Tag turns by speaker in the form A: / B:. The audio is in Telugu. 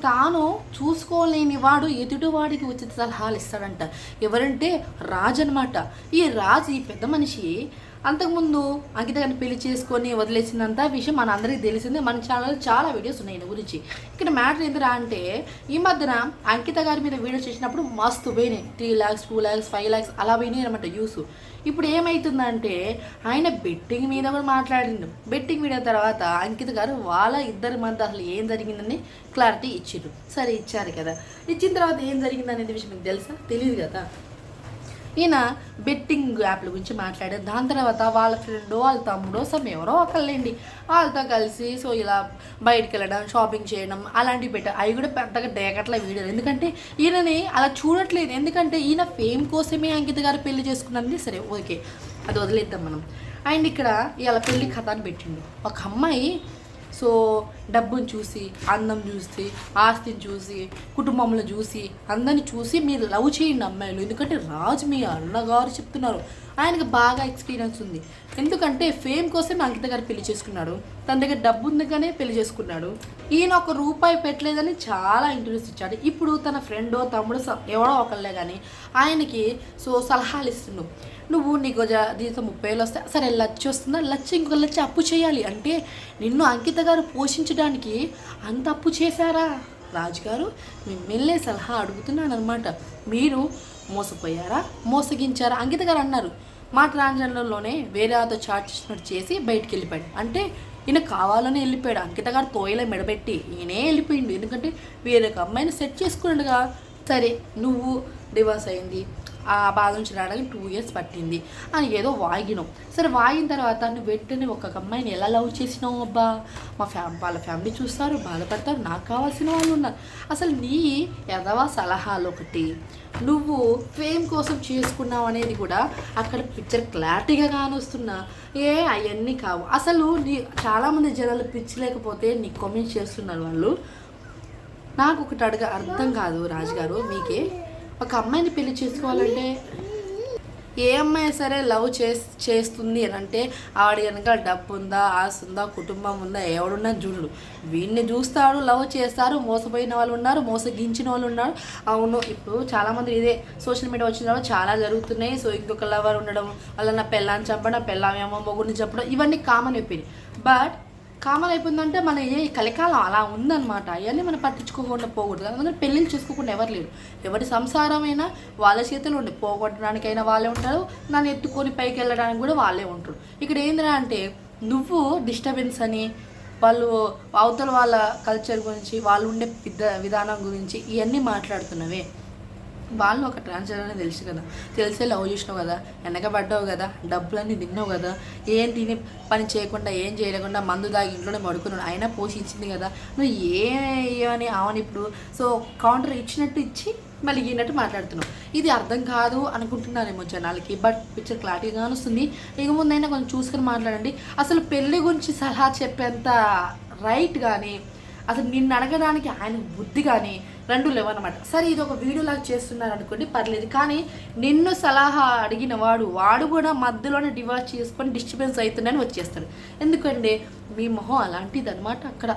A: తాను చూసుకోలేని వాడు ఎదుటివాడికి ఉచిత సలహాలు ఇస్తాడంట. ఎవరంటే రాజు అనమాట ఈ రాజు ఈ పెద్ద మనిషి అంతకుముందు అంకిత గారిని పెళ్ళి చేసుకొని వదిలేసినంత విషయం మన అందరికీ తెలిసిందే. మన ఛానల్ చాలా వీడియోస్ ఉన్నాయి దీని గురించి. ఇక్కడ మ్యాటర్ ఏంటిరా అంటే ఈ మధ్యన అంకిత గారి మీద వీడియోస్ చేసినప్పుడు మస్తు పోయినాయి. Three lakhs two lakhs five lakhs అలా పోయినాయి అనమాట యూస్ ఇప్పుడు ఏమవుతుందంటే ఆయన బెట్టింగ్ మీద కూడా మాట్లాడిండు. బెట్టింగ్ మీద తర్వాత అంకిత గారు వాళ్ళ ఇద్దరి మధ్య అసలు ఏం జరిగిందని క్లారిటీ ఇచ్చిండ్రు సరే ఇచ్చారు కదా. ఇచ్చిన తర్వాత ఏం జరిగింది అనేది విషయం మీకు తెలుసా? తెలియదు కదా. ఈయన బెట్టింగ్ యాప్ల గురించి మాట్లాడారు. దాని తర్వాత వాళ్ళ ఫ్రెండ్ వాళ్ళ తమ్ముడో సమ్ ఎవరో ఒకళ్ళండి. వాళ్ళతో కలిసి సో ఇలా బయటికి వెళ్ళడం షాపింగ్ చేయడం అలాంటివి పెట్టారు. అవి కూడా పెద్దగా డేకట్లా వీడారు ఎందుకంటే ఈయనని అలా చూడట్లేదు. ఎందుకంటే ఈయన ఫేమ్ కోసమే అంకిత గారు పెళ్ళి చేసుకున్నది. సరే ఓకే. అది వదిలేద్దాం మనం. అండ్ ఇక్కడ ఇలా పెళ్ళి కథని పెట్టిండు. ఒక అమ్మాయి సో డబ్బును చూసి అందం చూసి ఆస్తిని చూసి కుటుంబంలో చూసి అందరిని చూసి మీరు లవ్ చేయండి అమ్మాయిలు. ఎందుకంటే రాజు మీ అన్నగారు చెప్తున్నారు. ఆయనకు బాగా ఎక్స్పీరియన్స్ ఉంది. ఎందుకంటే ఫేమ్ కోసం అంకిత గారు పెళ్ళి చేసుకున్నాడు. తన దగ్గర డబ్బు ఉందిగానే పెళ్ళి చేసుకున్నాడు. ఈయన ఒక రూపాయి పెట్టలేదని చాలా ఇంటర్వ్యూస్ ఇచ్చాడు. ఇప్పుడు తన ఫ్రెండో తమ్ముడు స- ఎవడో ఒకళ్ళే కానీ ఆయనకి సో సలహాలు ఇస్తున్నావు నువ్వు నీకు జ- దీంతో ముప్పై వేలు వస్తే సరే లచ్చి వస్తుందా? లచ్చి ఇంకొక లచ్చి అప్పు చేయాలి. అంటే నిన్ను అంకిత గారు పోషించడానికి అంత అప్పు చేశారా? రాజుగారు మిమ్మల్నే సలహా అడుగుతున్నాను అనమాట మీరు మోసపోయారా? మోసగించారా? అంకిత గారు అన్నారు. మా ట్రాన్స్జెండర్లోనే వేరే ఆతో చాట్ చేసినట్టు చేసి బయటికి వెళ్ళిపోయాడు అంటే ఈయన కావాలని వెళ్ళిపోయాడు. అంకిత గారు తోయలే మెడబెట్టి ఈయనే వెళ్ళిపోయిండు. ఎందుకంటే వేరే ఒక అమ్మాయిని సెట్ చేసుకున్నాడుగా. సరే నువ్వు డివోర్స్ అయింది. ఆ బాధ నుంచి రావడానికి టూ ఇయర్స్ పట్టింది. అని ఏదో వాగినావు సరే వాగిన తర్వాత నువ్వు వెంటనే ఒక అమ్మాయిని ఎలా లవ్ చేసినావు అబ్బా? మా ఫ్యామ్ వాళ్ళ ఫ్యామిలీ చూస్తారు బాధపడతారు నాకు కావాల్సిన వాళ్ళు ఉన్నారు. అసలు నీ ఎదవా సలహాలు ఒకటి నువ్వు ఫేమ్ కోసం చేసుకున్నావు అనేది కూడా అక్కడ పిక్చర్ క్లారిటీగా కానొస్తున్నా. ఏ అవన్నీ కావు. అసలు నీ చాలామంది జనాలు పిచ్చి లేకపోతే నీ కామెంట్ చేస్తున్నారు వాళ్ళు. నాకు ఒకటి అడగ అర్థం కాదు రాజుగారు మీకే. ఒక అమ్మాయిని పెళ్ళి చేసుకోవాలంటే ఏ అమ్మాయి సరే లవ్ చేస్ చేస్తుంది అని అంటే ఆవిడ కనుక డబ్బు ఉందా ఆశ ఉందా కుటుంబం ఉందా ఎవడున్నా చూడు. వీడిని చూస్తాడు లవ్ చేస్తారు మోసపోయిన వాళ్ళు ఉన్నారు మోసగించిన వాళ్ళు ఉన్నారు. అవును ఇప్పుడు చాలామంది ఇదే సోషల్ మీడియా వచ్చిన తర్వాత చాలా జరుగుతున్నాయి. సో ఇంకొక లవర్ ఉండడం వల్ల నా పెళ్ళాన్ని చంపడం పెళ్ళామేమో మొగుడిని చంపడం ఇవన్నీ కామన్ అయిపోయినాయి బట్ కామన్ అయిపోయిందంటే మన ఏ కలికాలం అలా ఉందన్నమాట. అవన్నీ మనం పట్టించుకోకుండా పోకూడదు. అందుకని పెళ్ళిళ్ళు చేసుకోకుండా ఎవరు లేరు. ఎవరి సంసారమైనా వాళ్ళ చేతిలో ఉండే పోగొట్టడానికైనా వాళ్ళే ఉంటారు. నన్ను ఎత్తుకొని పైకి వెళ్ళడానికి కూడా వాళ్ళే ఉంటారు. ఇక్కడ ఏందిరా అంటే నువ్వు డిస్టర్బెన్స్ అని వాళ్ళు అవతల వాళ్ళ కల్చర్ గురించి వాళ్ళు ఉండే పెద్ద విధానం గురించి ఇవన్నీ మాట్లాడుతున్నవే. వాళ్ళు ఒక ట్రాన్స్జెండర్ అని తెలుసు కదా. తెలిసే లవ్ చేసినావు కదా వెనకబడ్డావు కదా డబ్బులన్నీ తిన్నావు కదా ఏం తిని పని చేయకుండా ఏం చేయలేకుండా మందు దాగి ఇంట్లోనే పడుకున్నాడు అయినా పోషించింది కదా. నువ్వు ఏ అని అవని ఇప్పుడు సో కౌంటర్ ఇచ్చినట్టు ఇచ్చి మళ్ళీ ఈనట్టు మాట్లాడుతున్నావు. ఇది అర్థం కాదు అనుకుంటున్నారేమో జనాలకి బట్ పిక్చర్ క్లారిటీగా వస్తుంది. ఇక ముందైనా కొంచెం చూసుకొని మాట్లాడండి. అసలు పెళ్ళి గురించి సలహా చెప్పేంత రైట్ కానీ అసలు నిన్ను అడగడానికి ఆయన బుద్ధి కానీ రెండు లేవన్నమాట. సరే ఇది ఒక వీడియో లాగా చేస్తున్నారు అనుకోండి పర్లేదు. కానీ నిన్ను సలహా అడిగిన వాడు వాడు కూడా మధ్యలోనే డివోర్స్ చేసుకొని డిస్టర్బెన్స్ అవుతుందని వచ్చేస్తాడు. ఎందుకంటే మీ మొహం అలాంటిది అనమాట అక్కడ.